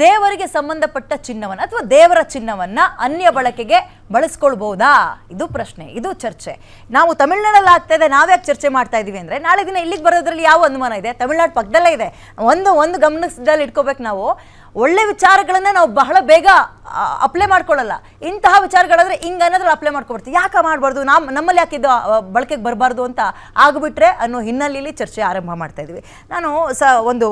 ದೇವರಿಗೆ ಸಂಬಂಧಪಟ್ಟ ಚಿನ್ನವನ್ನು ಅಥವಾ ದೇವರ ಚಿನ್ನವನ್ನ ಅನ್ಯ ಬಳಕೆಗೆ ಬಳಸ್ಕೊಳ್ಬಹುದಾ ಇದು ಪ್ರಶ್ನೆ, ಇದು ಚರ್ಚೆ. ನಾವು ತಮಿಳ್ನಾಡಲ್ಲಿ ಆಗ್ತಾ ಇದೆ, ನಾವ್ಯಾಕೆ ಚರ್ಚೆ ಮಾಡ್ತಾ ಇದೀವಿ ಅಂದ್ರೆ ನಾಳೆ ದಿನ ಇಲ್ಲಿಗೆ ಬರೋದ್ರಲ್ಲಿ ಯಾವ ಅನುಮಾನ ಇದೆ? ತಮಿಳ್ನಾಡು ಪಕ್ಕದಲ್ಲೇ ಇದೆ. ಒಂದು ಒಂದು ಗಮನದಲ್ಲಿ ಇಟ್ಕೋಬೇಕು ನಾವು. ಒಳ್ಳೆ ವಿಚಾರಗಳನ್ನ ನಾವು ಬಹಳ ಬೇಗ ಅಪ್ಲೈ ಮಾಡ್ಕೊಳ್ಳಲ್ಲ. ಇಂತಹ ವಿಚಾರಗಳಾದರೆ ಹಿಂಗೆ ಅನ್ನೋದ್ರಲ್ಲಿ ಅಪ್ಲೈ ಮಾಡ್ಕೊಬಿಡ್ತೀವಿ. ಯಾಕೆ ಮಾಡಬಾರ್ದು? ನಮ್ಮ ನಮ್ಮಲ್ಲಿ ಯಾಕೆ ಇದು ಬಳಕೆಗೆ ಬರಬಾರ್ದು ಅಂತ ಆಗಿಬಿಟ್ರೆ ಅನ್ನೋ ಹಿನ್ನೆಲೆಯಲ್ಲಿ ಚರ್ಚೆ ಆರಂಭ ಮಾಡ್ತಾ ಇದ್ವಿ. ನಾನು ಸ ಒಂದು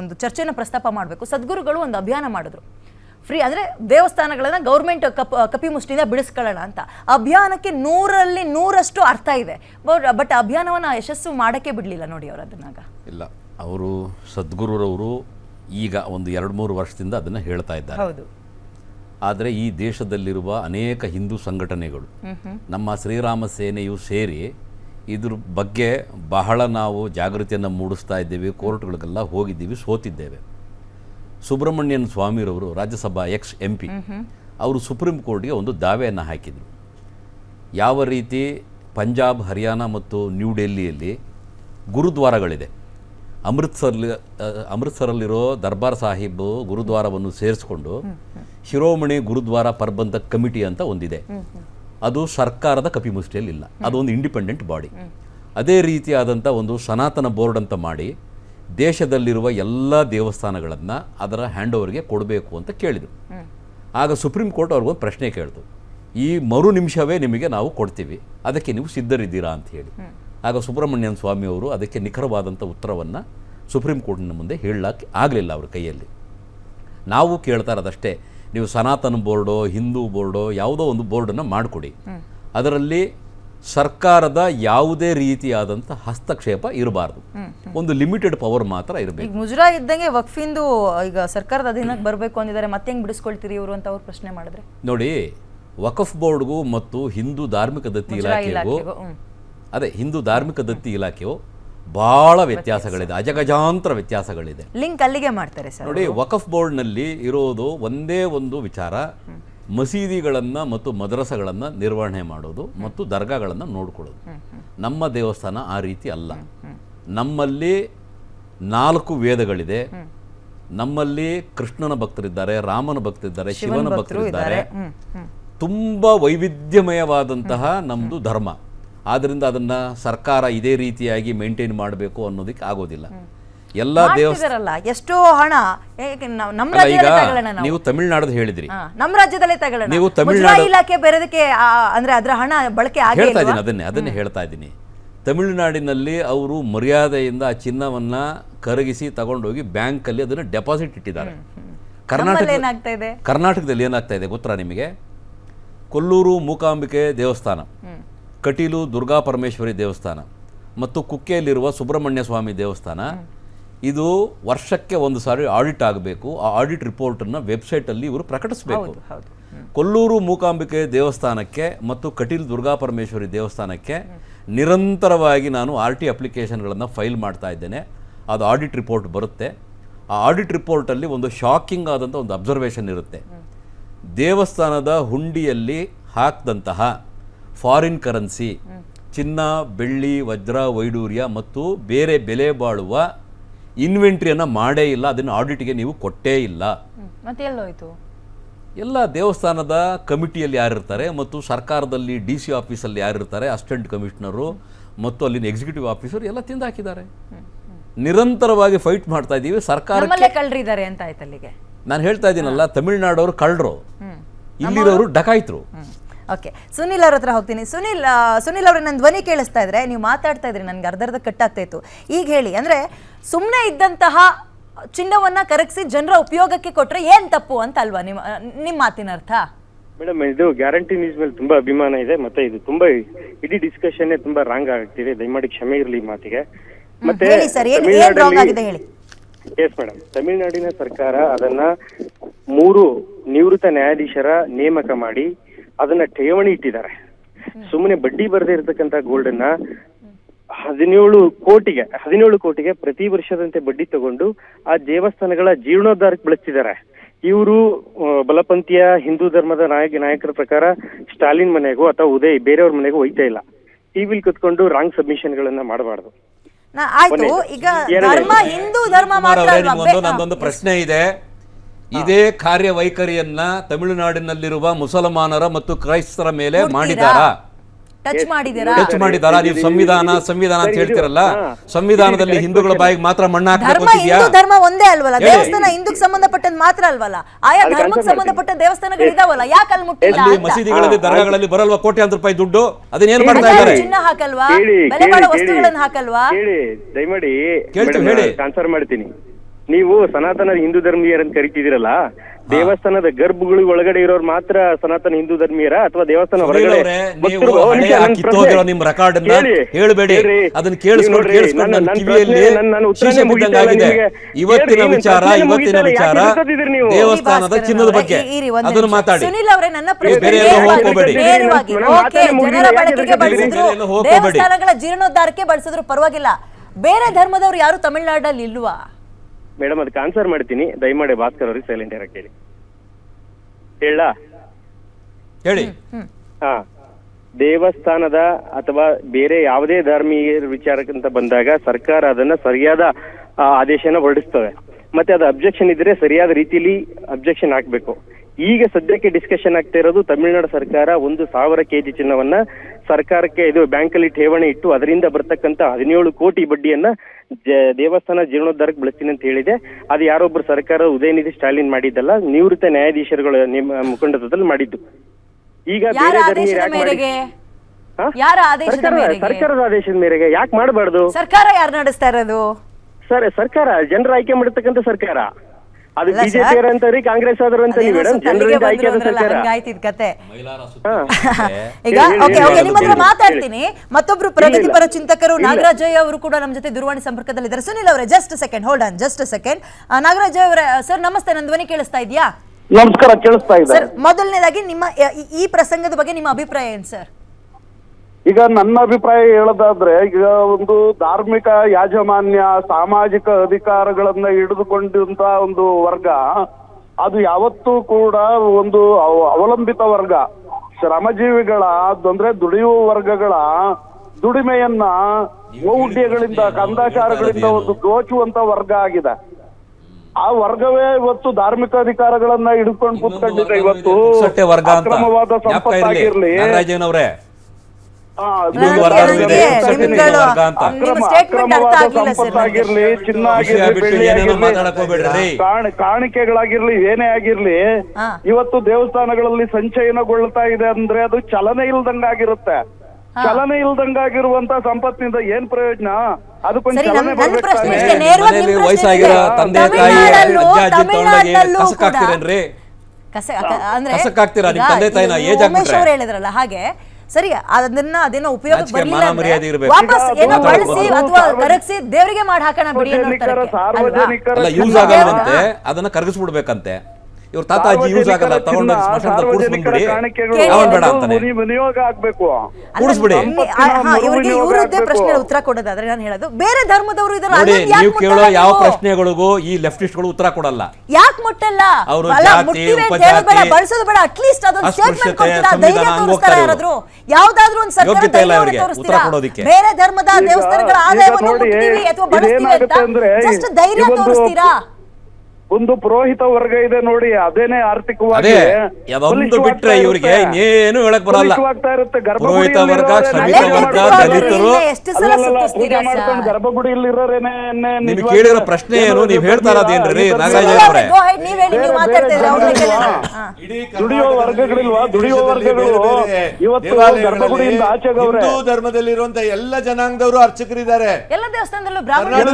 ಒಂದು ಚರ್ಚೆನ ಪ್ರಸ್ತಾಪ ಮಾಡಬೇಕು. ಸದ್ಗುರುಗಳು ಒಂದು ಅಭಿಯಾನ ಮಾಡಿದ್ರು. ಫ್ರೀ ಅಂದರೆ ದೇವಸ್ಥಾನಗಳನ್ನು ಗೌರ್ಮೆಂಟ್ ಕಪ್ ಮುಷ್ಟಿಯಿಂದ ಬಿಡಿಸ್ಕೊಳ್ಳೋಣ ಅಂತ. ಅಭಿಯಾನಕ್ಕೆ ನೂರಲ್ಲಿ ನೂರಷ್ಟು ಅರ್ಥ ಇದೆ. ಬಟ್ ಅಭಿಯಾನವನ್ನು ಯಶಸ್ಸು ಮಾಡೋಕ್ಕೆ ಬಿಡಲಿಲ್ಲ ನೋಡಿ ಅವರು ಅದನ್ನಾಗ ಇಲ್ಲ ಅವರು ಸದ್ಗುರುರವರು ಈಗ ಒಂದು ಎರಡು ಮೂರು ವರ್ಷದಿಂದ ಅದನ್ನು ಹೇಳ್ತಾ ಇದ್ದಾರೆ. ಹೌದು. ಆದರೆ ಈ ದೇಶದಲ್ಲಿರುವ ಅನೇಕ ಹಿಂದೂ ಸಂಘಟನೆಗಳು ನಮ್ಮ ಶ್ರೀರಾಮ ಸೇನೆಯು ಸೇರಿ ಇದ್ರ ಬಗ್ಗೆ ಬಹಳ ನಾವು ಜಾಗೃತಿಯನ್ನು ಮೂಡಿಸ್ತಾ ಇದ್ದೇವೆ ಕೋರ್ಟ್ಗಳಿಗೆಲ್ಲ ಹೋಗಿದ್ದೀವಿ ಸೋತಿದ್ದೇವೆ. ಸುಬ್ರಹ್ಮಣ್ಯನ್ ಸ್ವಾಮಿರವರು ರಾಜ್ಯಸಭಾ ಎಕ್ಸ್ ಎಂ ಪಿ ಅವರು ಸುಪ್ರೀಂ ಕೋರ್ಟ್ಗೆ ಒಂದು ದಾವೆಯನ್ನು ಹಾಕಿದರು. ಯಾವ ರೀತಿ ಪಂಜಾಬ್ ಹರಿಯಾಣ ಮತ್ತು ನ್ಯೂ ಡೆಲ್ಲಿಯಲ್ಲಿ ಗುರುದ್ವಾರಗಳಿದೆ. ಅಮೃತ್ಸರ್ಲಿ ಅಮೃತ್ಸರಲ್ಲಿರೋ ದರ್ಬಾರ್ ಸಾಹಿಬ್ ಗುರುದ್ವಾರವನ್ನು ಸೇರಿಸ್ಕೊಂಡು ಶಿರೋಮಣಿ ಗುರುದ್ವಾರ ಪರ್ಬಂಧ ಕಮಿಟಿ ಅಂತ ಒಂದಿದೆ. ಅದು ಸರ್ಕಾರದ ಕಪಿಮುಷ್ಟಿಯಲ್ಲಿ ಇಲ್ಲ ಅದು ಒಂದು ಇಂಡಿಪೆಂಡೆಂಟ್ ಬಾಡಿ ಅದೇ ರೀತಿಯಾದಂಥ ಒಂದು ಸನಾತನ ಬೋರ್ಡ್ ಅಂತ ಮಾಡಿ ದೇಶದಲ್ಲಿರುವ ಎಲ್ಲ ದೇವಸ್ಥಾನಗಳನ್ನು ಅದರ ಹ್ಯಾಂಡ್ ಓವರ್ಗೆ ಕೊಡಬೇಕು ಅಂತ ಕೇಳಿದರು. ಆಗ ಸುಪ್ರೀಂ ಕೋರ್ಟ್ ಅವ್ರಿಗೊಂದು ಪ್ರಶ್ನೆ ಕೇಳ್ತು. ಈ ಮರು ನಿಮಿಷವೇ ನಿಮಗೆ ನಾವು ಕೊಡ್ತೀವಿ. ಅದಕ್ಕೆ ನೀವು ಸಿದ್ಧರಿದ್ದೀರಾ ಅಂತ ಹೇಳಿ. ಆಗ ಸುಬ್ರಹ್ಮಣ್ಯನ್ ಸ್ವಾಮಿ ಅವರು ಅದಕ್ಕೆ ನಿಖರವಾದಂಥ ಉತ್ತರವನ್ನು ಸುಪ್ರೀಂ ಕೋರ್ಟಿನ ಮುಂದೆ ಹೇಳಕ್ಕೆ ಆಗಲಿಲ್ಲ ಅವ್ರ ಕೈಯಲ್ಲಿ. ನಾವು ಕೇಳ್ತಾ ಇರೋದಷ್ಟೇ ನೀವು ಸನಾತನ ಬೋರ್ಡೋ ಹಿಂದೂ ಬೋರ್ಡೋ ಯಾವುದೋ ಒಂದು ಬೋರ್ಡನ್ನು ಮಾಡಿಕೊಡಿ. ಅದರಲ್ಲಿ ಸರ್ಕಾರದ ಯಾವುದೇ ರೀತಿಯಾದಂಥ ಹಸ್ತಕ್ಷೇಪ ಇರಬಾರ್ದು. ಒಂದು ಲಿಮಿಟೆಡ್ ಪವರ್ ಮಾತ್ರ ಇರಬೇಕು. ಈಗ ಮುಜರಾ ಇದ್ದಂಗೆ ವಕ್ಫಿಂದು ಈಗ ಸರ್ಕಾರದ ಅಧೀನಕ್ಕೆ ಬರಬೇಕು ಅಂದಿದ್ದಾರೆ ಮತ್ತೆ ಹೆಂಗ್ ಬಿಡಿಸ್ಕೊಳ್ತೀರಿ ಇವರು ಅಂತ ಅವ್ರು ಪ್ರಶ್ನೆ ಮಾಡಿದ್ರೆ? ನೋಡಿ ವಕಫ್ ಬೋರ್ಡ್ಗೂ ಮತ್ತು ಹಿಂದೂ ಧಾರ್ಮಿಕ ದತ್ತಿ ಇಲಾಖೆಗೂ, ಅದೇ ಹಿಂದೂ ಧಾರ್ಮಿಕ ದತ್ತಿ ಇಲಾಖೆಯು ಭಾಳ ವ್ಯತ್ಯಾಸಗಳಿದೆ. ಅಜಗಜಾಂತರ ವ್ಯತ್ಯಾಸಗಳಿದೆ. ಲಿಂಕ್ ಅಲ್ಲಿಗೆ ಮಾಡ್ತಾರೆ ಸರ್ ನೋಡಿ ವಕಫ್ ಬೋರ್ಡ್ನಲ್ಲಿ ಇರೋದು ಒಂದೇ ಒಂದು ವಿಚಾರ. ಮಸೀದಿಗಳನ್ನು ಮತ್ತು ಮದ್ರಸಗಳನ್ನು ನಿರ್ವಹಣೆ ಮಾಡೋದು ಮತ್ತು ದರ್ಗಾಗಳನ್ನು ನೋಡ್ಕೊಳ್ಳೋದು. ನಮ್ಮ ದೇವಸ್ಥಾನ ಆ ರೀತಿ ಅಲ್ಲ. ನಮ್ಮಲ್ಲಿ ನಾಲ್ಕು ವೇದಗಳಿದೆ. ನಮ್ಮಲ್ಲಿ ಕೃಷ್ಣನ ಭಕ್ತರಿದ್ದಾರೆ ರಾಮನ ಭಕ್ತರಿದ್ದಾರೆ ಶಿವನ ಭಕ್ತರಿದ್ದಾರೆ. ತುಂಬ ವೈವಿಧ್ಯಮಯವಾದಂತಹ ನಮ್ಮದು ಧರ್ಮ. ಆದ್ದರಿಂದ ಅದನ್ನ ಸರ್ಕಾರ ಇದೇ ರೀತಿಯಾಗಿ ಮೇಂಟೈನ್ ಮಾಡಬೇಕು ಅನ್ನೋದಕ್ಕೆ ಆಗೋದಿಲ್ಲ. ಎಲ್ಲ ದೇವಸ್ಥಾನ ಎಷ್ಟೋ ಹಣ ನಮ್ಮ ರಾಜ್ಯದಲ್ಲೇ ನಾವು. ತಮಿಳ್ನಾಡದ ಹೇಳಿದ್ರಿ. ನಮ್ಮ ರಾಜ್ಯದಲ್ಲೇ ತಗೊಳ್ಳೋಣ. ನೀವು ತಮಿಳ್ನಾಡು- ಇಲಾಖೆ ಬೇರೆದಕ್ಕೆ ಅಂದ್ರೆ ಅದ್ರ ಹಣ ಬಳಕೆ ಆಗೇ ಹೇಳ್ತಾ? ಇದ್ದೀನಿ ಅದನ್ನೇ ಅದನ್ನೇ ಹೇಳ್ತಾ ಇದ್ದೀನಿ. ತಮಿಳುನಾಡಿನಲ್ಲಿ ಅವರು ಮರ್ಯಾದೆಯಿಂದ ಆ ಚಿನ್ನವನ್ನ ಕರಗಿಸಿ ತಗೊಂಡೋಗಿ ಬ್ಯಾಂಕಲ್ಲಿ ಅದನ್ನು ಡೆಪಾಸಿಟ್ ಇಟ್ಟಿದ್ದಾರೆ. ಕರ್ನಾಟಕ ಏನಾಗ್ತಾ ಇದೆ? ಕರ್ನಾಟಕದಲ್ಲಿ ಏನಾಗ್ತಾ ಇದೆ ಗೊತ್ತಾ ನಿಮಗೆ? ಕೊಲ್ಲೂರು ಮೂಕಾಂಬಿಕೆ ದೇವಸ್ಥಾನ. ಕಟೀಲು ದುರ್ಗಾ ಪರಮೇಶ್ವರಿ ದೇವಸ್ಥಾನ ಮತ್ತು ಕುಕ್ಕೆಯಲ್ಲಿರುವ ಸುಬ್ರಹ್ಮಣ್ಯ ಸ್ವಾಮಿ ದೇವಸ್ಥಾನ. ಇದು ವರ್ಷಕ್ಕೆ ಒಂದು ಸಾರಿ ಆಡಿಟ್ ಆಗಬೇಕು. ಆ ಆಡಿಟ್ ರಿಪೋರ್ಟನ್ನು ವೆಬ್ಸೈಟಲ್ಲಿ ಇವರು ಪ್ರಕಟಿಸಬೇಕು. ಕೊಲ್ಲೂರು ಮೂಕಾಂಬಿಕೆ ದೇವಸ್ಥಾನಕ್ಕೆ ಮತ್ತು ಕಟೀಲ್ ದುರ್ಗಾ ಪರಮೇಶ್ವರಿ ದೇವಸ್ಥಾನಕ್ಕೆ ನಿರಂತರವಾಗಿ ನಾನು ಆರ್ ಟಿ ಅಪ್ಲಿಕೇಶನ್ಗಳನ್ನು ಫೈಲ್ ಮಾಡ್ತಾ ಇದ್ದೇನೆ. ಅದು ಆಡಿಟ್ ರಿಪೋರ್ಟ್ ಬರುತ್ತೆ. ಆ ಆಡಿಟ್ ರಿಪೋರ್ಟಲ್ಲಿ ಒಂದು ಶಾಕಿಂಗ್ ಆದಂಥ ಒಂದು ಅಬ್ಸರ್ವೇಷನ್ ಇರುತ್ತೆ. ದೇವಸ್ಥಾನದ ಹುಂಡಿಯಲ್ಲಿ ಹಾಕಿದಂತಹ ಫಾರಿನ್ ಕರೆನ್ಸಿ ಚಿನ್ನ ಬೆಳ್ಳಿ ವಜ್ರ ವೈಡೂರ್ಯ ಮತ್ತು ಬೇರೆ ಬೆಲೆ ಬಾಳುವ ಇನ್ವೆಂಟ್ರಿಯನ್ನು ಮಾಡೇ ಇಲ್ಲ ಅದನ್ನು ಆಡಿಟ್ಗೆ ನೀವು ಕೊಟ್ಟೇ ಇಲ್ಲ. ಮತ್ತೆಲ್ಲೋಯ್ತು ಮತ್ತೆ ಎಲ್ಲೋಯ್ತು? ಎಲ್ಲ ದೇವಸ್ಥಾನದ ಕಮಿಟಿಯಲ್ಲಿ ಯಾರಿರ್ತಾರೆ ಮತ್ತು ಸರ್ಕಾರದಲ್ಲಿ ಡಿ ಸಿ ಆಫೀಸಲ್ಲಿ ಯಾರಿರ್ತಾರೆ ಅಸಿಸ್ಟೆಂಟ್ ಕಮಿಷನರು ಮತ್ತು ಅಲ್ಲಿನ ಎಕ್ಸಿಕ್ಯೂಟಿವ್ ಆಫೀಸರ್ ಎಲ್ಲ ತಿಂದು ಹಾಕಿದ್ದಾರೆ ನಿರಂತರವಾಗಿ ಫೈಟ್ ಮಾಡ್ತಾ ಇದ್ದೀವಿ ಸರ್ಕಾರಕ್ಕೆ ನಮ್ಮಲ್ಲೇ ಕಳ್ರಿದ್ದಾರೆ ಅಂತ ಆಯ್ತು ಅಲ್ಲಿಗೆ ನಾನು ಹೇಳ್ತಾ ಇದ್ದೀನಲ್ಲ ತಮಿಳ್ನಾಡವರು ಕಳ್ಳರು ಇಲ್ಲಿರೋರು ಡಕಾಯ್ತರು. ಓಕೆ ಸುನಿಲ್ ಅವ್ರ ಹತ್ರ ಹೋಗ್ತೀನಿ. ಸುನಿಲ್ ಸುನಿಲ್ ಅವ್ರ ನನ್ನ ಧ್ವನಿ ಕೇಳಿಸ್ತಾ ಇದ್ರೆ ನೀವು ಮಾತಾಡ್ತಾ ಇದ್ರಿ ನನಗೆ ಅರ್ಧರ್ಧ ಅರ್ಧ ಕಟ್ಟಾಗ್ತಾ ಇತ್ತು. ಈಗ ಹೇಳಿ ಅಂದ್ರೆ ಸುಮ್ಮನೆ ಇದ್ದಂತಹ ಚಿನ್ನವನ್ನ ಕರಗಿಸಿ ಜನರ ಉಪಯೋಗಕ್ಕೆ ಕೊಟ್ರೆ ಏನ್ ತಪ್ಪು ಅಂತ ಅಲ್ವಾ ನಿಮ್ಮ ನಿಮ್ಮ ಮಾತಿನ ಅರ್ಥ? ಮೇಡಮ್ ಇದು ಗ್ಯಾರಂಟಿ ನ್ಯೂಸ್ ಮೇಲೆ ತುಂಬಾ ಅಭಿಮಾನ ಇದೆ ಮತ್ತೆ ಇದು ತುಂಬಾ ಇಡೀ ಡಿಸ್ಕಷನ್ ತುಂಬಾ ರಾಂಗ್ ಆಗ್ತಿದೆ. ದಯಮಾಡಿ ಕ್ಷಮೆ ಇರಲಿ ಮಾತಿಗೆ. ಮತ್ತೆ ಎಸ್ ಮೇಡಮ್ ತಮಿಳುನಾಡಿನ ಸರ್ಕಾರ ಅದನ್ನ ಮೂರು ನಿವೃತ್ತ ನ್ಯಾಯಾಧೀಶರ ನೇಮಕ ಮಾಡಿ ಅದನ್ನ ಠೇವಣಿ ಇಟ್ಟಿದ್ದಾರೆ. ಸುಮ್ಮನೆ ಬಡ್ಡಿ ಬರದೇ ಇರತಕ್ಕಂತ ಗೋಲ್ಡ್ ಅನ್ನ ಹದಿನೇಳು ಕೋಟಿಗೆ ಹದಿನೇಳು ಕೋಟಿಗೆ ಪ್ರತಿ ವರ್ಷದಂತೆ ಬಡ್ಡಿ ತಗೊಂಡು ಆ ದೇವಸ್ಥಾನಗಳ ಜೀರ್ಣೋದ್ಧಾರಕ್ಕೆ ಬಳಸ್ತಿದ್ದಾರೆ. ಇವರು ಬಲಪಂಥೀಯ ಹಿಂದೂ ಧರ್ಮದ ನಾಯಕ ನಾಯಕರ ಪ್ರಕಾರ ಸ್ಟಾಲಿನ್ ಮನೆಗೂ ಅಥವಾ ಉದಯ್ ಬೇರೆಯವ್ರ ಮನೆಗೂ ಒಯ್ತಾ ಇಲ್ಲ. ಟಿವಿಲಿ ಕುತ್ಕೊಂಡು ರಾಂಗ್ ಸಬ್ಮಿಷನ್ ಗಳನ್ನ ಮಾಡಬಾರ್ದು. ಆಯ್ತು ಈಗ ಧರ್ಮ ಹಿಂದೂ ಧರ್ಮ ಮಾತ್ರ? ನಂದೊಂದು ಪ್ರಶ್ನೆ ಇದೆ. ಇದೇ ಕಾರ್ಯವೈಖರಿಯನ್ನ ತಮಿಳುನಾಡಿನಲ್ಲಿರುವ ಮುಸಲ್ಮಾನರ ಮತ್ತು ಕ್ರೈಸ್ತರ ಮೇಲೆ ಮಾಡಿದಾರ. ಟಚ್ ಮಾಡಿದಾರ? ಟಚ್ ಮಾಡಿದಾರಾ. ನೀವು ಸಂವಿಧಾನ ಸಂವಿಧಾನ ಅಂತ ಹೇಳ್ತಿರಲ್ಲ? ಸಂವಿಧಾನದಲ್ಲಿ ಹಿಂದೂಗಳ ಬಾಯಿಗೆ ಮಾತ್ರ ಮಣ್ಣ ಧರ್ಮ ಹಿಂದೂ ಧರ್ಮ ಒಂದೇ ಅಲ್ವಲ್ಲ. ದೇವಸ್ಥಾನ ಹಿಂದೂಕ್ ಸಂಬಂಧಪಟ್ಟ ಮಾತ್ರ ಅಲ್ವಲ್ಲ? ಆಯಾ ಧರ್ಮಕ್ಕೆ ಸಂಬಂಧಪಟ್ಟ ದೇವಸ್ಥಾನಗಳು ಇದಾವಲ್ಲ? ಯಾಕೆ ಅಲ್ಲಿ ಮುಟ್ಟಿಲ್ಲ? ಮಸೀದಿಗಳಲ್ಲಿ ದರ್ಗಾಗಳಲ್ಲಿ ಬರಲ್ವಾ ಕೋಟ್ಯಾಂತರ ರೂಪಾಯಿ ದುಡ್ಡು? ಅದನ್ನೇನ್ ಮಾಡ್ತಾ ಇದ್ದಾರೆ? ಚಿನ್ನ ಹಾಕಲ್ವಾ? ಬೆಲೆ ಬಾಳೋ ವಸ್ತುಗಳನ್ನು ಹಾಕಲ್ವಾ? ಹೇಳಿ ದಯಮಾಡಿ ಕೇಳ್ತೀನಿ ಹೇಳಿ. ಟ್ರಾನ್ಸ್ಫರ್ ಮಾಡ್ತೀನಿ. ನೀವು ಸನಾತನ ಹಿಂದೂ ಧರ್ಮೀಯರ್ ಅಂತ ಕರಿತಿದಿರಲ್ಲ ದೇವಸ್ಥಾನದ ಗರ್ಭಗುಳಿ ಒಳಗಡೆ ಇರೋರು ಮಾತ್ರ ಸನಾತನ ಹಿಂದೂ ಧರ್ಮೀಯರ ಅಥವಾ ದೇವಸ್ಥಾನ ಹೊರಗಡೆ ಭಕ್ತರು- ನಿಮಿಷ, ನನ್ನ ಪ್ರಶ್ನೆ- ಕೇಳಿ, ಹೇಳ್ಬೇಡಿ. ಕೇಳ್ರಿ. ಅದನ್ನ ಕೇಳಿಸ್ಕೊಂಡು ನೋಡ್ರಿ, ಕೇಳಿಸ್ಕೊಂಡು ನನ್ನ- ನನ್ನ ನನ್ನ ಕಿವಿಯಲ್ಲಿ ಪ್ರಶ್ನೆ- ನನ್ನ- ನನ್ನ ಉತ್ತರನೇ ಶೀಶೆ ಮುಗಿತಲ್ಲ ಬಿದ್ದಂಗಾಗಿದೆ. ನಿಮಗೆ. ಇವತ್ತಿನ ಕೇಳ್ರಿ, ನನ್ನ ವಿಚಾರ ಇವತ್ತಿನ ಮುಗಿತಲ್ಲ, ವಿಚಾರ ಯಾಕೆ ನೀವು? ದೇವಸ್ಥಾನದ ಚಿನ್ನದ ಅವರೇ, ಬಗ್ಗೆ ಈ- ಇರಿ ಒಂದ್ ಅದನ್ನ ನಿಮಿಷ. ಮಾತಾಡಿ ಸುನಿಲ್ ಅವರೇ ನನ್ನ ಪ್ರಶ್ನೆ ಬೇರೆ ಎಲ್ಲೋ ನೇರವಾಗಿ- ಹೋಗ್ಬೇಡಿ. ನೇರವಾಗಿ ನನ್ನ ಓಕೆ ಮಾತನ್ನೇ ಮುಗಿದಿಲ್ಲ, ಜನರ ಯಾಕೆ ಬಳಕೆಗೆ ಎದುರ್ಸ್ತಿದ್ದೀರಿ? ಬಳಸಿದ್ರು ಬೇರೆ ಎಲ್ಲೋ ಹೋಗ್ಬೇಡಿ. ದೇವಸ್ಥಾನಗಳ ಜೀರ್ಣೋದ್ಧಾರಕ್ಕೆ ಬಳಸಿದ್ರು ಪರವಾಗಿಲ್ಲ ಬೇರೆ ಧರ್ಮದವರು ಯಾರು ತಮಿಳ್ನಾಡಲ್ಲಿ ಇಲ್ವಾ ಮೇಡಮ್ ಅದಕ್ಕೆ ಆನ್ಸರ್ ಮಾಡ್ತೀನಿ. ದಯಮಾಡಿ ಭಾಸ್ಕರ್ ಅವ್ರಿಗೆ ಸೈಲೆಂಟ್ ಇರಕ್ಕೆ ಹೇಳಿ. ಹೇಳ ಹೇಳಿ ಹಾ. ದೇವಸ್ಥಾನದ ಅಥವಾ ಬೇರೆ ಯಾವುದೇ ಧಾರ್ಮೀಯ ವಿಚಾರಕ್ಕಂತ ಬಂದಾಗ ಸರ್ಕಾರ ಅದನ್ನ ಸರಿಯಾದ ಆ, ಆದೇಶನ ಹೊರಡಿಸ್ತವೆ ಮತ್ತೆ ಅದು ಅಬ್ಜೆಕ್ಷನ್ ಇದ್ರೆ ಸರಿಯಾದ ರೀತಿಯಲ್ಲಿ ಅಬ್ಜೆಕ್ಷನ್ ಹಾಕ್ಬೇಕು. ಈಗ ಸದ್ಯಕ್ಕೆ ಡಿಸ್ಕಷನ್ ಆಗ್ತಾ ಇರೋದು ತಮಿಳುನಾಡು ಸರ್ಕಾರ ಒಂದು ಸಾವಿರ ಕೆಜಿ ಚಿನ್ನವನ್ನ ಸರ್ಕಾರಕ್ಕೆ ಇದು ಬ್ಯಾಂಕಲ್ಲಿ ಠೇವಣಿ ಇಟ್ಟು ಅದರಿಂದ ಬರ್ತಕ್ಕಂತ ಹದಿನೇಳು ಕೋಟಿ ಬಡ್ಡಿಯನ್ನ ದೇವಸ್ಥಾನ ಜೀರ್ಣೋದ್ಧಾರಕ್ಕೆ ಬಳಸ್ತೀನಿ ಅಂತ ಹೇಳಿದೆ. ಅದು ಯಾರೊಬ್ಬರು ಸರ್ಕಾರ ಉದಯನಿಧಿ ಸ್ಟಾಲಿನ್ ಮಾಡಿದ್ದಲ್ಲ ನಿವೃತ್ತ ನ್ಯಾಯಾಧೀಶರುಗಳ ನಿಮ್ಮ ಮುಖಂಡತ್ವದಲ್ಲಿ ಮಾಡಿದ್ದು. ಈಗ ಬೇರೆ? ಯಾರ ಆದೇಶದ ಮೇರೆಗೆ? ಸರ್ಕಾರದ ಆದೇಶದ ಮೇರೆಗೆ ಯಾಕೆ ಮಾಡಬಾರ್ದು? ಸರ್ಕಾರ ಯಾರು ನಡೆಸ್ತಾ ಇರೋದು? ಸರ್ ಸರ್ಕಾರ ಜನರ ಆಯ್ಕೆ ಮಾಡಿರ್ತಕ್ಕಂಥ ಸರ್ಕಾರ. ಅದು ಬಿಜೆಪಿ. ಅಂತಾರೆ ಕಾಂಗ್ರೆಸ್ ಆದ್ರು ಅಂತ ಮೇಡಮ್? ಜನರಿಂದ ಆಯ್ಕೆ ಕತೆ. ಈಗ ಓಕೆ ಓಕೆ ನಿಮ್ಮ ಹತ್ರ ಮಾತಾಡ್ತೀನಿ. ಮತ್ತೊಬ್ರು ಪ್ರಗತಿಪರ ಚಿಂತಕರು ನಾಗರಾಜಯ್ಯ ನಾಗರಾಜ್ ಜಯ ಅವರು ಕೂಡ ನಮ್ಮ ಜೊತೆ ದೂರವಾಣಿ ಸಂಪರ್ಕದಲ್ಲಿದ್ದಾರೆ. ಸುನಿಲ್ ಅವರೇ just second hold on just second Nagaraj Jaya ಅವರೇ ಸರ್ ನಮಸ್ತೆ ನನ್ನ ಧ್ವನಿ ಕೇಳಿಸ್ತಾ ಇದೆಯಾ? ನಮಸ್ಕಾರ ಕೇಳಿಸ್ತಾ ಇದೆ ಸರ್ ಮೊದಲನೇದಾಗಿ ನಿಮ್ಮ ಈ- ಈ ಪ್ರಸಂಗದ ಬಗ್ಗೆ ನಿಮ್ಮ ಅಭಿಪ್ರಾಯ ಏನು ಸರ್? ಈಗ ನನ್ನ ಅಭಿಪ್ರಾಯ ಹೇಳೋದಾದ್ರೆ ಈಗ ಒಂದು ಧಾರ್ಮಿಕ ಯಾಜಮಾನ್ಯ ಸಾಮಾಜಿಕ ಅಧಿಕಾರಗಳನ್ನ ಹಿಡಿದುಕೊಂಡಂತ ಒಂದು ವರ್ಗ ಅದು ಯಾವತ್ತೂ ಕೂಡ ಒಂದು ಅವಲಂಬಿತ ವರ್ಗ. ಶ್ರಮಜೀವಿಗಳ ಅಂದ್ರೆ ದುಡಿಯುವ ವರ್ಗಗಳ ದುಡಿಮೆಯನ್ನ ಮೌಢ್ಯಗಳಿಂದ ಕಂದಾಚಾರಗಳಿಂದ ಒಂದು ದೋಚುವಂತ ವರ್ಗ ಆಗಿದೆ. ಆ ವರ್ಗವೇ ಇವತ್ತು ಧಾರ್ಮಿಕ ಅಧಿಕಾರಗಳನ್ನ ಹಿಡ್ಕೊಂಡು ಕೂತ್ಕೊಂಡಿದೆ ಇವತ್ತು. ಅಕ್ರಮವಾದ ಸಂಪತ್ತಾಗಿರ್ಲಿ. ಸಂಪತ್ತಾಗಿರ್ಲಿ ಚಿನ್ನ ಆಗಿರ್ಲಿ ಕಾಣಿಕೆಗಳಾಗಿರ್ಲಿ ಏನೇ ಆಗಿರ್ಲಿ ಇವತ್ತು ದೇವಸ್ಥಾನಗಳಲ್ಲಿ ಸಂಚಯನಗೊಳ್ತಾ ಇದೆ ಅಂದ್ರೆ ಅದು ಚಲನೆ ಇಲ್ದಂಗಾಗಿರುತ್ತೆ ಚಲನೆ ಇಲ್ದಂಗಾಗಿರುವಂತ ಸಂಪತ್ತಿನಿಂದ ಏನ್ ಪ್ರಯೋಜನ? ಅದಕ್ಕೊಂದು ಕೊಂಚ ಚಲನೆ ನನ್- ನನ್ ಬರ್ಬೇಕು? ಪ್ರಶ್ನೆ ನೇರವಾಗಿ ಮನೇಲಿ ನಿಮ್ ವಯಸ್ಸಾಗಿರೋ ತಂದೆ ತಾಯಿ ಅಜ್ಜ ಅಜ್ಜಿ ತಗೊಂಡೋಗಿ ನಿಮ್ ತಂದೆ ತಾಯಿನ? ಹಾಗೆ ಸರಿ ಅದನ್ನ ಅದೇನೋ ಉಪಯೋಗ ನಾಚಿಕೆ, ಬರ್ಲಿಲ್ಲ ಅಂದ್ರೆ ವಾಪಸ್ ಏನೋ ಬಳಸಿ ಅಥವಾ ಕರಗಿಸಿ ದೇವರಿಗೆ ಮಾಡಿ ಹಾಕೋಣ ಬಿಡಿ ಅನ್ನೋ ಸಾರ್ವಜನಿಕರ ಅದನ್ನ ಕರಗಿಸ್ಬಿಡ್ಬೇಕಂತೆ. ಇವ್ರ ತಾತ ಅಜ್ಜಿ ಯೂಸ್ ಆಗಲ್ಲ ತಗೊಂಡು ಸ್ಮಶಾನದಲ್ಲಿ ಕೂಡಿಸ್ಬಿಡಿ ಯಾವನ್ ಬೇಡ ಅಂತಾನೆ. ಕೂಡಿಸ್ಬಿಡಿ ಇವ್ರಿಗೆ ಇವ್ರದ್ದೇ ಪ್ರಶ್ನೆ ಉತ್ತರ ಕೊಡೋದಾದ್ರೆ ನಾನು ಹೇಳೋದು ಬೇರೆ ಧರ್ಮದವರು ಇದರ ನೋಡಿ ನೀವು ಕೇಳೋ ಯಾವ ಪ್ರಶ್ನೆಗಳಿಗೂ ಈ ಲೆಫ್ಟಿಸ್ಟ್ಗಳು ಉತ್ತರ ಕೊಡಲ್ಲ. ಯಾಕೆ ಮುಟ್ಟಲ್ಲ? ಅವರು ಅಲ್ಲ, ಜಾತಿ, ಉಪಜಾತಿ, ಬಳಸೋದು ಬೇಡ ಅಟ್ಲೀಸ್ಟ್ ಅದೊಂದು ಸ್ಟೇಟ್ಮೆಂಟ್ ಕೊಡ್ತೀರಾ? ಧೈರ್ಯ ತೋರಿಸ್ತಾರ ಯಾರಾದ್ರೂ? ಯಾವ್ದಾದ್ರು ಒಂದು ಸರ್ಕಾರ ಧೈರ್ಯ ಅವ್ರಿಗೆ ತೋರಿಸ್ತೀರಾ ಉತ್ತರ ಕೊಡೋದಿಕ್ಕೆ. ಬೇರೆ ಧರ್ಮದ ದೇವಸ್ಥಾನಗಳ ಆದಾಯವನ್ನು ನೋಡಿ, ಮುಟ್ತೀವಿ ಅಥವಾ ಬಳಸ್ತೀವಿ ಅಂತ ಜಸ್ಟ್ ಧೈರ್ಯ ತೋರಿಸ್ತೀರಾ? ಒಂದು ಪುರೋಹಿತ ವರ್ಗ ಇದೆ ನೋಡಿ ಅದೇನೆ ಆರ್ಥಿಕವಾಗಿ ಅದೇ ಅದೊಂದು ಬಿಟ್ರೆ ಇವ್ರಿಗೆ ಏನು ಇನ್ನೇನು ಹೇಳಕ್ ಬರಲ್ಲ. ಪುರೋಹಿತ ವರ್ಗ ಶ್ರಮಿಕ ವರ್ಗ ದಲಿತರು. ಪೂಜೆ ಮಾಡ್ಕೊಂಡು ಸರ್? ಗರ್ಭಗುಡಿಯಲ್ಲಿರೋರೇನೆ ನಿಮ್ಗೆ ಕೇಳಿರೋ ಪ್ರಶ್ನೆ ಏನು? ನೀವು ಹೇಳ್ತಾ ಇರೋದೇನ್ರಿ? ನಾಗರಾಜ ಅವರೇ. ನೀವ್ ನೀವು. ದುಡಿಯೋ ವರ್ಗಗಳಿಲ್ವಾ? ದುಡಿಯೋ ವರ್ಗಗಳು ಇವತ್ತು ಗರ್ಭಗುಡಿಯಿಂದ ಆಚೆಗವ್ರೆ. ಹಿಂದೂ ಧರ್ಮದಲ್ಲಿರುವಂತ ಎಲ್ಲ ಜನಾಂಗದವರು ಅರ್ಚಕರಿದ್ದಾರೆ. ಎಲ್ಲ ದೇವಸ್ಥಾನದಲ್ಲೂ ಬ್ರಾಹ್ಮಣರು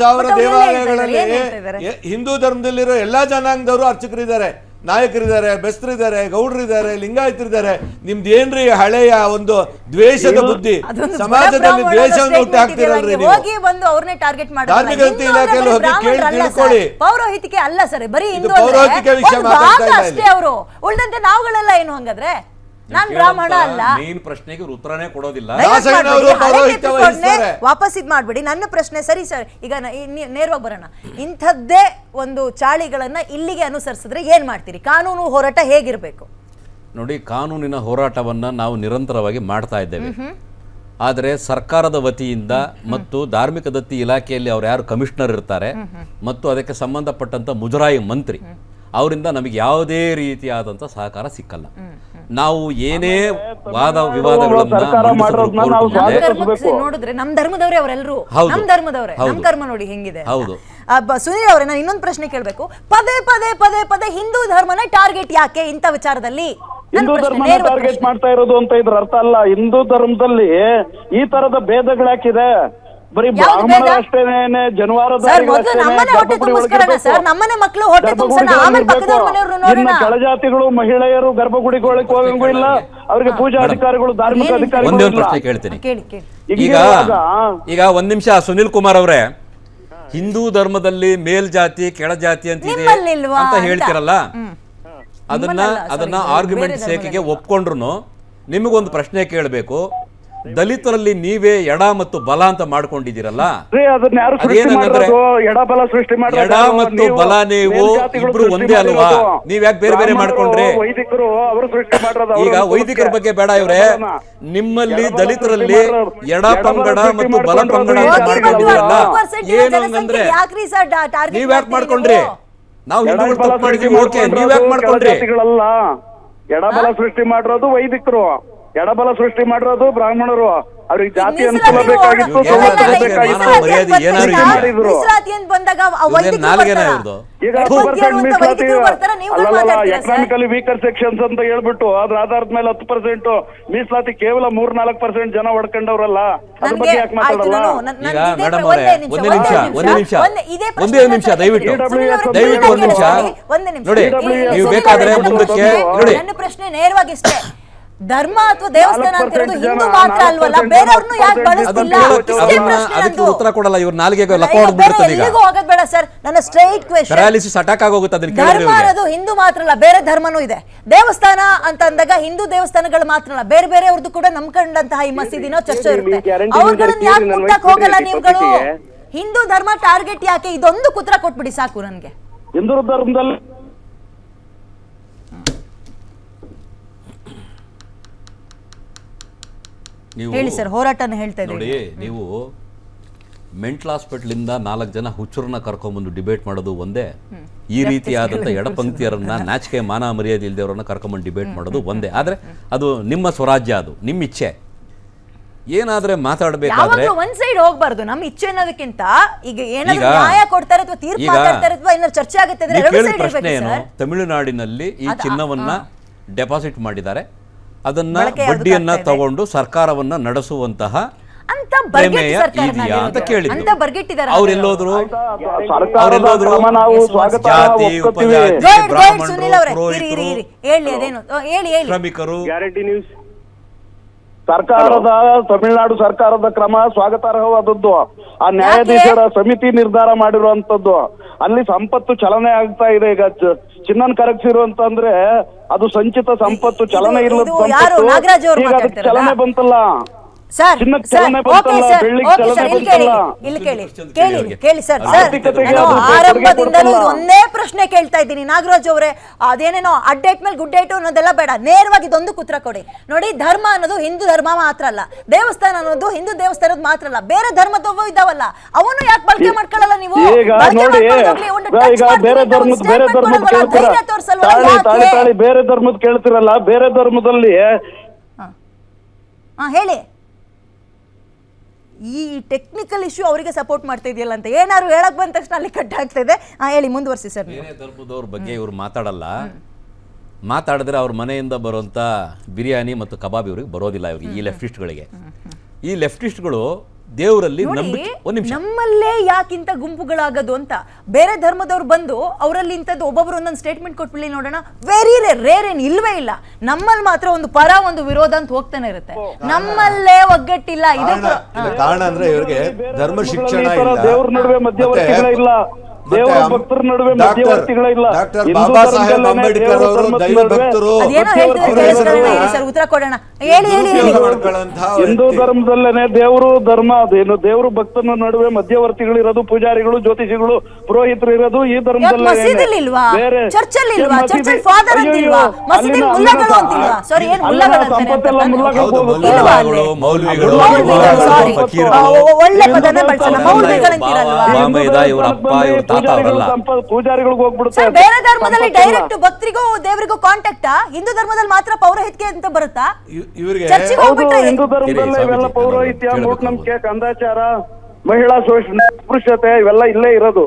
ಸಾವಿರ ದೇವಾಲಯಗಳಲ್ಲಿ ಹಿಂದೂ ಧರ್ಮದಲ್ಲಿರೋ ಎಲ್ಲಾ ಜನಾಂಗದವರು ಅರ್ಚಕರಿದ್ದಾರೆ ನಾಯಕರಿದ್ದಾರೆ ಬೆಸ್ತರಿದ್ದಾರೆ ಗೌಡರಿದ್ದಾರೆ ಲಿಂಗಾಯತರಿದ್ದಾರೆ. ನಿಮ್ದು ಏನ್ರಿ ಹಳೆಯ ಒಂದು ದ್ವೇಷದ ಬುದ್ಧಿ? ಸಮಾಜದಲ್ಲಿ ದ್ವೇಷವನ್ನು ಹುಟ್ಟು ಹಾಕ್ತಿರಲ್ರಿ ಹೋಗಿ. ಬಂದು ಅವ್ರನ್ನೇ ಟಾರ್ಗೆಟ್ ಮಾಡೋದು ಧಾರ್ಮಿಕ ಇಲಾಖೆಯಲ್ಲಿ ಹೋಗಿ ಕೇಳಿ ಅಲ್ಲ ತಿಳ್ಕೊಳ್ಳಿ. ಪೌರೋಹಿತಿಕೆ ಅಲ್ಲ ಸರ್ ಬರೀ ಹಿಂದೂ ಪೌರೋಹಿತಿಕೆ ವಿಷಯ ಮಾತಾಡ್ತಾ ಇಲ್ಲ ಅಷ್ಟೇ ಅವರು. ಉಳ್ದಂತೆ ನಾವುಗಳೆಲ್ಲ ಏನು ಹಂಗಾದ್ರೆ? ನಾನ್ ಬ್ರಾಹ್ಮಣ ಅಲ್ಲ. ನೀನ್ ಪ್ರಶ್ನೆಗೆ ಉತ್ತರನೇ ಕೊಡೋದಿಲ್ಲ. ವಾಪಸ್ ಇದ್ ಮಾಡ್ಬೇಡಿ. ನನ್ನ ಪ್ರಶ್ನೆ ಸರಿ ಸರ್ ಈಗ ನೇರವಾಗಿ ಬರೋಣ. ಇಂಥದ್ದೇ ಒಂದು ಚಾಳಿಗಳನ್ನ ಇಲ್ಲಿಗೆ ಅನುಸರಿಸಿದ್ರೆ ಏನ್ ಮಾಡ್ತೀರಿ? ಕಾನೂನು ಹೋರಾಟ ಹೇಗಿರ್ಬೇಕು? ನೋಡಿ ಕಾನೂನಿನ ಹೋರಾಟವನ್ನ ನಾವು ನಿರಂತರವಾಗಿ ಮಾಡ್ತಾ ಇದ್ದೇವೆ. ಆದರೆ ಸರ್ಕಾರದ ವತಿಯಿಂದ ಮತ್ತು ಧಾರ್ಮಿಕ ದತ್ತಿ ಇಲಾಖೆಯಲ್ಲಿ ಅವ್ರು ಯಾರು ಕಮಿಷನರ್ ಇರ್ತಾರೆ ಮತ್ತು ಅದಕ್ಕೆ ಸಂಬಂಧಪಟ್ಟಂತ ಮುಜರಾಯಿ ಮಂತ್ರಿ ಅವರಿಂದ ನಮಗೆ ಯಾವುದೇ ರೀತಿಯಾದಂಥ ಸಹಕಾರ ಸಿಕ್ಕಲ್ಲ. ನಾವು ಏನೇ ವಾದ ವಿವಾದಗಳನ್ನ ನೋಡಿದ್ರೆ ನಮ್ ಧರ್ಮದವ್ರೆ ಅವರೆಲ್ಲರೂ. ನಮ್ ಧರ್ಮದವ್ರೆ. ನಮ್. ಕರ್ಮ ನೋಡಿ ಹೆಂಗಿದೆ. ಹೌದು. ಸುನೀಲ್ ಅವರೇ ನಾನು ಇನ್ನೊಂದು ಪ್ರಶ್ನೆ ಕೇಳಬೇಕು. ಪದೇ ಪದೇ ಪದೇ ಪದೇ ಹಿಂದೂ ಧರ್ಮನ ಟಾರ್ಗೆಟ್ ಯಾಕೆ ಇಂಥ ವಿಚಾರದಲ್ಲಿ? ಹಿಂದೂ ಧರ್ಮ ಧರ್ಮನ ಟಾರ್ಗೆಟ್ ಮಾಡ್ತಾ ಇರೋದು ಅಂತ ಇದ್ರ ಅರ್ಥ ಅಲ್ಲ. ಹಿಂದೂ ಧರ್ಮದಲ್ಲಿ ಈ ತರದ ಭೇದಗಳಾಕಿದೆ ಬರೀ ಬ್ರಾಹ್ಮಣರ? ಅಷ್ಟೇನೆ ಜನವಾರದ ಸರ್ ಮೊದಲು ನಮ್ಮನೆ ಹೊಟ್ಟೆ ತುಂಬಿಸ್ಕೊಳ್ಳೋಣ ಸರ್ ನಮ್ಮನೆ ಮಕ್ಕಳು ಹೊಟ್ಟೆ ತುಂಬಿಸೋಣ ಆಮೇಲೆ ಪಕ್ಕದವ್ರ ಮನೆಯವ್ರು ನೋಡೋಣ ಕೆಳಜಾತಿಗಳು ಮಹಿಳೆಯರು ಗರ್ಭಗುಡಿ ಹೋಗಂಗೂ ಇಲ್ಲ. ಅವ್ರಿಗೆ ಪೂಜಾ ಅಧಿಕಾರಿಗಳು ಧಾರ್ಮಿಕ ಅಧಿಕಾರಿಗಳು ಒಂದೇ ಒಂದು ಪ್ರಶ್ನೆ ಕೇಳ್ತೀನಿ. ಕೇಳಿ ಕೇಳಿ. ಈಗ ಈಗ ಒಂದ್ ನಿಮಿಷ ಸುನಿಲ್ ಕುಮಾರ್ ಅವರೇ ಹಿಂದೂ ಧರ್ಮದಲ್ಲಿ ಮೇಲ್ಜಾತಿ ಕೆಳಜಾತಿ ಅಂತ ಇದೆ ನಿಮ್ಮಲ್ಲಿಲ್ವಾ ಅಂತ ಅಂತ. ಹೇಳ್ತಿರಲ್ಲ? ಅದನ್ನ ಅದನ್ನ ಆರ್ಗ್ಯುಮೆಂಟ್ ಸೇಕೆಗೆ ಒಪ್ಕೊಂಡ್ರು ನಿಮಗೊಂದು ಪ್ರಶ್ನೆ ಕೇಳಬೇಕು. ದಲಿತರಲ್ಲಿ ನೀವೇ ಎಡ ಮತ್ತು ಬಲ ಅಂತ ಮಾಡ್ಕೊಂಡಿದ್ದೀರಲ್ಲ? ಎಡ ಮತ್ತು ಬಲ ನೀವು ಇಬ್ರು ಒಂದೇ ಅಲ್ವಾ? ನೀವ್ ಯಾಕೆ ಬೇರೆ ಬೇರೆ ಮಾಡ್ಕೊಂಡ್ರಿ? ವೈದಿಕರು ಅವರು ಸೃಷ್ಟಿ ಮಾಡಿರೋದು ಈಗ. ವೈದಿಕರ ಬಗ್ಗೆ ಬೇಡ ಇವ್ರೆ. ನಿಮ್ಮಲ್ಲಿ ದಲಿತರಲ್ಲಿ ಎಡ ಪಂಗಡ ಮತ್ತು ಬಲ ಪಂಗಡ ಅಂತ ಮಾಡ್ಕೊಂಡಿದ್ದೀರಲ್ಲ? ಏನು ಅಂದ್ರೆ ಯಾಕ್ರಿ ಸರ್ ಟಾ- ನೀವ್ ಯಾಕೆ ಮಾಡ್ಕೊಂಡ್ರಿ? ನೀವು? ಹಿಂದೂಗಳು ತಪ್ಪು ಮಾಡಿದೀವಿ ಓಕೆ ನೀವ್ ಯಾಕೆ ಮಾಡ್ಕೊಂಡ್ರಿ? ಎಡ ಎಡಬಲ ಸೃಷ್ಟಿ ಮಾಡಿರೋದು ವೈದಿಕರು. ಎಡಬಲ ಸೃಷ್ಟಿ ಮಾಡಿರೋದು ಬ್ರಾಹ್ಮಣರು. ಅವ್ರಿಗೆ ಜಾತಿ ಅನುಕೂಲ ಬೇಕಾಗಿತ್ತು ಹೋರಾಟ- ಬೇಕಾಗಿತ್ತು? ಮಾಡಿದ್ರು. ಬಂದಾಗ? ಈಗ ಎಡಪಂಥೀಯರು ಪರ್ಸೆಂಟ್ ಮೀಸಲಾತಿ ಅಲ್ಲಲ್ಲ ಎಕನಾಮಿಕಲಿ ವೀಕರ್ ಸೆಕ್ಷನ್ಸ್ ಅಂತ ಹೇಳ್ಬಿಟ್ಟು ಅದ್ರ ಆಧಾರದ ಮೇಲೆ ಹತ್ತು ಪರ್ಸೆಂಟ್ ಮೀಸಲಾತಿ ಕೇವಲ ಮೂರ್ ನಾಲ್ಕು ಪರ್ಸೆಂಟ್ ಜನ ಹೊಡ್ಕೊಂಡವ್ರಲ್ಲ ಅದ್ರ ಬಗ್ಗೆ ಯಾಕೆ ಮಾತಾಡಲ್ಲ? ಈಗ ಮೇಡಮ್ ಅವರೇ ಒಂದೇ ನಿಮಿಷ, ಒಂದೇ ನಿಮಿಷ. ಒಂದೇ- ಇದೇ ನಿಮಿಷ ದಯವಿಟ್ಟು. ದಯವಿಟ್ಟು ಒಂದ್ ನಿಮಿಷ. ಅವರೇ, ಒಂದೇ ನಿಮಿಷ. ನೋಡಿ ನೀವು ಬೇಕಾದ್ರೆ ಮುಂದಕ್ಕೆ ನೋಡಿ. ನನ್ನ ಪ್ರಶ್ನೆ ನೇರವಾಗಿ ಇಷ್ಟೇ. ಧರ್ಮ ಅಥವಾ ದೇವಸ್ಥಾನ ಅಂತ ಇರೋದು ಹಿಂದೂ ಮಾತ್ರ ಅಲ್ವಲ್ಲ? 4% ಬೇರೆಯವ್ರನ್ನು ಯಾಕೆ 4% ಬಳಸ್ತಿಲ್ಲ? ಇಷ್ಟೇ ಪ್ರಶ್ನೆ ಅದಕ್ಕೆ ನಂದು. ಉತ್ತರ ಕೊಡಲ್ಲ ಇವ್ರು ನಾಲ್ಗೆ ಲಕ ಬೇರೆ ಈಗ. ಎಲ್ಲಿಗೂ ಹೋಗೋದ್ ಬೇಡ ಸರ್. ನನ್ನ ಸ್ಟ್ರೈಟ್ ಕ್ವೆಶನ್ ಪ್ಯಾರಾಲಿಸಿಸ್ ಅಟ್ಯಾಕ್ ಆಗೋಗುತ್ತೆ ಅದನ್ನ ಧರ್ಮ ಇವ್ರಿಗೆ. ಅನ್ನೋದು ಹಿಂದೂ ಮಾತ್ರ ಅಲ್ಲ ಬೇರೆ ಧರ್ಮನೂ ಇದೆ. ದೇವಸ್ಥಾನ ಅಂತ ಅಂದಾಗ ಹಿಂದೂ ದೇವಸ್ಥಾನಗಳು ಮಾತ್ರ ಅಲ್ಲ ಬೇರೆ ಬೇರೆಯವ್ರದ್ದು ಕೂಡ ನಂಬ್ಕೊಂಡಂತಹ ಈ ಮಸೀದಿನೋ ಚರ್ಚೆ ಇರುತ್ತೆ. ಅವ್ರಗಳನ್ನ ಯಾಕೆ ಮುಟ್ಟಕ್ ಹೋಗಲ್ಲ ನೀವುಗಳು? ಹಿಂದೂ ಧರ್ಮ ಟಾರ್ಗೆಟ್ ಯಾಕೆ? ಇದೊಂದು ಕುತ್ರ ಕೊಟ್ಬಿಡಿ ಸಾಕು ನನ್ಗೆ. ಹಿಂದೂ ಧರ್ಮದಲ್ಲಿ ನೀವು ಹೇಳಿ ಸರ್ ಹೋರಾಟನ ಹೇಳ್ತಾ ನೋಡಿ ಇದ್ದೀವಿ ನೀವು ಮೆಂಟಲ್ ಹಾಸ್ಪಿಟ್ಲಿಂದ ನಾಲ್ಕು ಜನ ಹುಚ್ಚರನ್ನ ಕರ್ಕೊಂಡ್ಬಂದು ಡಿಬೇಟ್ ಮಾಡೋದು ಒಂದೇ. ಈ ರೀತಿಯಾದಂಥ ಎಡಪಂಕ್ತಿಯರನ್ನ ನಾಚಿಕೆ ಮಾನ ಮರ್ಯಾದೆ ಅವರನ್ನ ಕರ್ಕೊಂಬಂದು ಡಿಬೇಟ್ ಮಾಡೋದು ಒಂದೇ. ಆದ್ರೆ ಅದು ನಿಮ್ಮ ಸ್ವರಾಜ್ಯ ಅದು ನಿಮ್ಮ ಇಚ್ಛೆ. ಏನಾದ್ರೆ ಮಾತಾಡಬೇಕಾದ್ರೆ ಯಾವಾಗ್ಲೂ ಒಂದ್ ಸೈಡ್ ಹೋಗ್ಬಾರ್ದು ನಮ್ಮ ಇಚ್ಛೆ ಅನ್ನೋದಕ್ಕಿಂತ ಈಗ ಏನಾದ್ರು ಈಗ- ನ್ಯಾಯ ಕೊಡ್ತಾರೆ ಅಥವಾ ತೀರ್ಪು ಈಗ ಮಾತಾಡ್ತಾರೆ ಅಥವಾ ಏನಾದ್ರು ಚರ್ಚೆ ಆಗುತ್ತೆ ಅಂದ್ರೆ ನೀವು ಎರಡು ಕೇಳಿದ ಸೈಡ್ ಪ್ರಶ್ನೆ ಇರ್ಬೇಕು ಏನು? ಸರ್. ತಮಿಳುನಾಡಿನಲ್ಲಿ ಈ ಚಿನ್ನವನ್ನ ಡೆಪಾಸಿಟ್ ಮಾಡಿದ್ದಾರೆ. ಅದನ್ನ ಬಡ್ಡಿಯನ್ನ ತಗೊಂಡು ಸರ್ಕಾರವನ್ನ ನಡೆಸುವಂತಹ ಅಂತ ಅಂತ ಕೇಳಿದ್ರು ಅವ್ರೆಲ್ಲೋದ್ರು ಅವ್ರೆಲ್ಲೋದ್ರು ಜಾತಿ ಉಪಜಾತಿ ಬ್ರಾಹ್ಮಣರು, ಪುರೋಹಿತರು, ಶ್ರಮಿಕರು. Guarantee news. ಸರ್ಕಾರದ ತಮಿಳುನಾಡು ಸರ್ಕಾರದ ಕ್ರಮ ಸ್ವಾಗತಾರ್ಹವಾದದ್ದು. ಆ ನ್ಯಾಯಾಧೀಶರ ಸಮಿತಿ ನಿರ್ಧಾರ ಮಾಡಿರುವಂತದ್ದು ಅಲ್ಲಿ ಸಂಪತ್ತು ಚಲನೆ ಆಗ್ತಾ ಇದೆ. ಈಗ ಚಿನ್ನನ್ ಕರಗಿಸಿರು ಅಂತಂದ್ರೆ ಅದು ಸಂಚಿತ ಸಂಪತ್ತು ಚಲನೆ ಇಲ್ಲದ? ಸಂಪತ್ತು. ಈಗ ಅದಕ್ಕೆ ಚಲನೆ ಬಂತಲ್ಲ. Sir okay sir okay sir ಇಲ್ಲಿ ಕೇಳಿ ಇಲ್ಲಿ ಕೇಳಿ ಕೇಳಿ ಕೇಳಿ ಸರ್ ಸರ್ ನಾನು ಆರಂಭದಿಂದಲೂ ಒಂದೇ ಪ್ರಶ್ನೆ ಕೇಳ್ತಾ ಇದ್ದೀನಿ. ನಾಗರಾಜ್ ಅವರೇ ಅದೇನೇನೋ ಅಡ್ಡೇಟ್ ಮೇಲೆ ಗುಡ್ಡೇಟು ಅನ್ನೋದೆಲ್ಲ ಬೇಡ. ನೇರವಾಗಿ ಇದೊಂದು ಕುತ್ರ ಕೊಡಿ. ನೋಡಿ ಧರ್ಮ ಅನ್ನೋದು ಹಿಂದೂ ಧರ್ಮ ಮಾತ್ರ ಅಲ್ಲ. ದೇವಸ್ಥಾನ ಅನ್ನೋದು ಹಿಂದೂ ದೇವಸ್ಥಾನದ ಮಾತ್ರ ಅಲ್ಲ. ಬೇರೆ ಧರ್ಮದವೂ ಇದಾವಲ್ಲ ಅವನು ಯಾಕೆ ಬಳಕೆ ಮಾಡ್ಕೊಳ್ಳಲ್ಲ ನೀವು? ಬೇರೆ ಧರ್ಮದ ಕೇಳ್ತಿರಲ್ಲ ಬೇರೆ ಧರ್ಮದಲ್ಲಿ ಹಾ ಹೇಳಿ. ಈ ಟೆಕ್ನಿಕಲ್ ಇಶ್ಯೂ ಅವರಿಗೆ ಸಪೋರ್ಟ್ ಮಾಡ್ತಾ ಇದೆಯಲ್ಲ ಅಂತ ಏನಾದ್ರು ಹೇಳಕ್ ಬಂದ ತಕ್ಷಣ ಅಲ್ಲಿ ಕಟ್ ಆಗ್ತಾ ಇದೆ. ಹಾ ಹೇಳಿ ಮುಂದುವರಿಸಿ ಸರ್ ಬೇರೆ ಧರ್ಮದವ್ರ ಬಗ್ಗೆ ಇವ್ರು ಮಾತಾಡಲ್ಲ. ಮಾತಾಡಿದ್ರೆ ಅವ್ರ ಮನೆಯಿಂದ ಬರುವಂತ ಬಿರಿಯಾನಿ ಮತ್ತು ಕಬಾಬ್ ಇವ್ರಿಗೆ ಬರೋದಿಲ್ಲ ಇವ್ರಿಗೆ ಈ ಲೆಫ್ಟಿಸ್ಟ್ಗಳಿಗೆ ಈ ಲೆಫ್ಟಿಸ್ಟ್ಗಳು ದೇವರಲ್ಲಿ ನಂಬಿಕೆ. ಒಂದ್ ನಿಮಿಷ. ನಮ್ಮಲ್ಲೇ ಯಾಕಿಂತ ಗುಂಪುಗಳಾಗೋದು ಅಂತ? ಬೇರೆ ಧರ್ಮದವ್ರು ಬಂದು ಅವರಲ್ಲಿ ಇಂಥದ್ದು ಒಬ್ಬೊಬ್ರು ಒಂದೊಂದು ಸ್ಟೇಟ್ಮೆಂಟ್ ಕೊಟ್ಬಿಡಿ ನೋಡೋಣ. ವೆರಿ ರೇರ್ ರೇರ್ ಏನು ಇಲ್ವೇ ಇಲ್ಲ. ನಮ್ಮಲ್ಲಿ ಮಾತ್ರ ಒಂದು ಪರ ಒಂದು ವಿರೋಧ ಅಂತ ಹೋಗ್ತಾನೆ ಇರುತ್ತೆ. ನಮ್ಮಲ್ಲೇ ಒಗ್ಗಟ್ಟಿಲ್ಲ. ಇದು ಕಾರಣ ಅಂದ್ರೆ ಇವ್ರಿಗೆ ಧರ್ಮ ಶಿಕ್ಷಣ ಇಲ್ಲ. ದೇವ್ರ ನಡುವೆ ಮಧ್ಯವರ್ತಿಗಳೇ ಇಲ್ಲ. ದೇವರ ಭಕ್ತರ ನಡುವೆ ಮಧ್ಯವರ್ತಿಗಳಿಲ್ಲ ಇಲ್ಲ. ಡಾಕ್ಟರ್ ಹಿಂದೂ ಬಾಬಾ ಸಾಹೇಬ್ ಧರ್ಮದಲ್ಲೇನೆ ಅಂಬೇಡ್ಕರ್ ಅವರು ದೈವ ಭಕ್ತರು ಅದೇನೋ ಹೇಳ್ತಿದ್ರು ಅವ್ರ ಕೇಳಿಸ್ಕೊಳ್ಳೋಣ ಹೆಸರು ಸರ್ ಉತ್ತರ ಕೊಡೋಣ. ಹೇಳಿ ಹೇಳಿ ಹೇಳಿ. ದುರುಪಯೋಗ ಮಾಡ್ಕೊಳ್ಳೋಂತಹ ಹಿಂದೂ ಧರ್ಮದಲ್ಲೇನೆ ದೇವರು ಧರ್ಮ ಅದೇನು ದೇವರು ಭಕ್ತನ ನಡುವೆ ಮಧ್ಯವರ್ತಿಗಳು ಇರೋದು ಪೂಜಾರಿಗಳು ಜ್ಯೋತಿಷಿಗಳು ಪುರೋಹಿತರು ಇರೋದು ಈ ಧರ್ಮದಲ್ಲೇ ಬೇರೆ ಸಂಪತ್ತೆಲ್ಲ ಮುಲ್ಲಗಳು. ಮೌಲ್ವಿಗಳು. ಒಳ್ಳೆ ಪದನ ಬಳಸಲ್ಲ ಮೌಲ್ವಿಗಳಂತೀರಲ್ವಾ ಇವ್ರ ಅಪ್ಪ ಇವ್ರ ಅವರಲ್ಲ ಪೂಜಾರಿಗಳಿಗೆ ಹೋಗ್ಬಿಡುತ್ತೆ ಸರ್ ಬೇರೆ ಧರ್ಮದಲ್ಲಿ ಡೈರೆಕ್ಟ್ ಭಕ್ತರಿಗೂ ದೇವರಿಗೂ ಕಾಂಟ್ಯಾಕ್ಟಾ ಹಿಂದೂ ಧರ್ಮದಲ್ಲಿ ಮಾತ್ರ ಪೌರೋಹಿತ್ಯ ಅಂತ ಬರುತ್ತಾ? ಇವರಿಗೆ ಚರ್ಚಿಗೆ ಹೌದು ಹೋಗ್ಬಿಟ್ರೆ ಹಿಂದೂ ಧರ್ಮದಲ್ಲಿ ಇವೆಲ್ಲ ಪೌರೋಹಿತ್ಯ ಮೂಢನಂಬಿಕೆ ಕಂದಾಚಾರ ಮಹಿಳಾ ಶೋಷಣೆ ಪುರುಷತೆ ಇವೆಲ್ಲ ಇಲ್ಲೇ ಇರೋದು.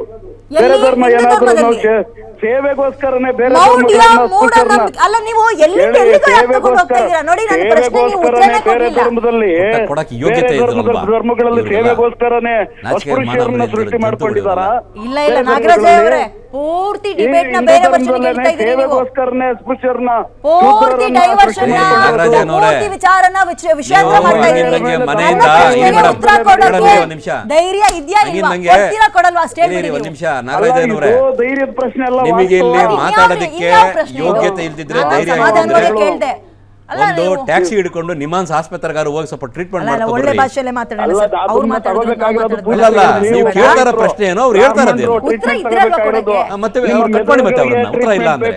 ಬೇರೆ ಧರ್ಮ ಹಿಂದೂ ಏನಾದ್ರೂ ನಾವು ಸೇ- ಸೇವೆಗೋಸ್ಕರನೇ ಬೇರೆ ಮೌಢ್ಯ ಧರ್ಮಗಳನ್ನ ಮೂಢನಂಬಿಕೆ ಅಲ್ಲ ನೀವು ಎಲ್ಲಿ ಕೇಳಿ, ಎಲ್ಲಿಗೂ ಯಾಕೆ ಹೋಗ್ತಾ ಸೇವೆಗೋಸ್ಕರ- ಇದ್ದೀರಾ ನೋಡಿ ನನ್ನ ಪ್ರಶ್ನೆಗೆ ನೀವು ಸೇವೆಗೋಸ್ಕರನೇ ಬೇರೆ ಕೊಡ್ಲಿಲ್ಲ ಧರ್ಮದಲ್ಲಿ ಕೊಟ್ಟ- ಕೊಡಕ್ಕೆ ಯೋಗ್ಯತೆ ಬೇರೆ ಧರ್ಮದ- ಧರ್ಮಗಳಲ್ಲಿ ಇವ್ರಿಗೆಲ್ಲ ಸೇವೆಗೋಸ್ಕರನೇ ನಾಚಿಕೆ ಅಸ್ಪೃಶ್ಯರನ್ನ ಮಾನವರಿಂದ ಸೃಷ್ಟಿ ಜಂತುಗಳಿರಲ್ಲ. ಮಾಡ್ಕೊಂಡಿದ್ದಾರಾ ಇಲ್ಲ ಇಲ್ಲ ನಾಗರಾಜ್ ಅವರೇ ಪೂರ್ತಿ ಡಿಬೇಟ್ನ ಬೇರೆ ವರ್ಷನ್ ಹೇಳ್ತಾ ಇದ್ದೀರಿ ನೀವು ಸೇವೆಗೋಸ್ಕರನೇ ಅಸ್ಪೃಶ್ಯರನ್ನ ಪೂರ್ತಿ ಶೂದ್ರರನ್ನ ಡೈವರ್ಷನ್ ಸೃಷ್ಟಿ ನಾಗರಾಜ್ ಮಾಡ್ಕೊಂಡಿದ್ದಾರೆ. ಅವರೇ, ಪೂರ್ತಿ ವಿಚಾರನ ವಿಚ- ವಿಷಯಾಂತರ ನೀವು ಮಾಡ್ತಾ ಇದ್ದೀರಿ ನಂಗೆ ನನ್ನ ಮನೆಯಿಂದ ಪ್ರಶ್ನೆಗೆ ಇರಿ ಮೇಡಮ್, ಉತ್ತರ ಮೇಡಮ್ ಕೊಡೋಕೆ ಇರಿ ಒಂದ್ ನಿಮಿಷ. ಧೈರ್ಯ ಇದೆಯಾ ಹಂಗಿದ್ ಇಲ್ವಾ ನಂಗೆ ಕೊಡ್ತೀರಾ ಕೊಡಲ್ವಾ ಸ್ಟೇಟ್ ಒಂದ್ ನಿಮಿಷ ಅಲ್ಲ, ನಾಗರಾಜ್ ಧೈರ್ಯದ ಪ್ರಶ್ನೆ ಅಲ್ಲ ನಿಮಗೆ ಇಲ್ಲಿ. ಮಾತಾಡೋದಕ್ಕೆ? ಯೋಗ್ಯತೆ ಇಲ್ದಿದ್ರೆ ಧೈರ್ಯ ಕೇಳ್ದೆ. ಒಂದು ಟ್ಯಾಕ್ಸಿ ಹಿಡ್ಕೊಂಡು ನಿಮಾನ್ಸ್ ಆಸ್ಪತ್ರೆಗಾರು ಹೋಗಿ ಸ್ವಲ್ಪ ಟ್ರೀಟ್ಮೆಂಟ್ ಒಳ್ಳೆ ಭಾಷೆಯಲ್ಲೇ ಮಾತಾಡೋಣ ಸರ್. ಅವ್ರು ಮಾತಾಡೋದು ನಾವು ಕೇಳ್ತಾರ ಪ್ರಶ್ನೆ ಏನೋ ಅವ್ರು ಹೇಳ್ತಾರ ಮತ್ತೆ ಅವ್ರು ಕಟ್ ಮಾಡಿ ಮತ್ತೆ ಅವ್ರನ್ನ ಉತ್ತರ ಇಲ್ಲ ಅಂದ್ರೆ.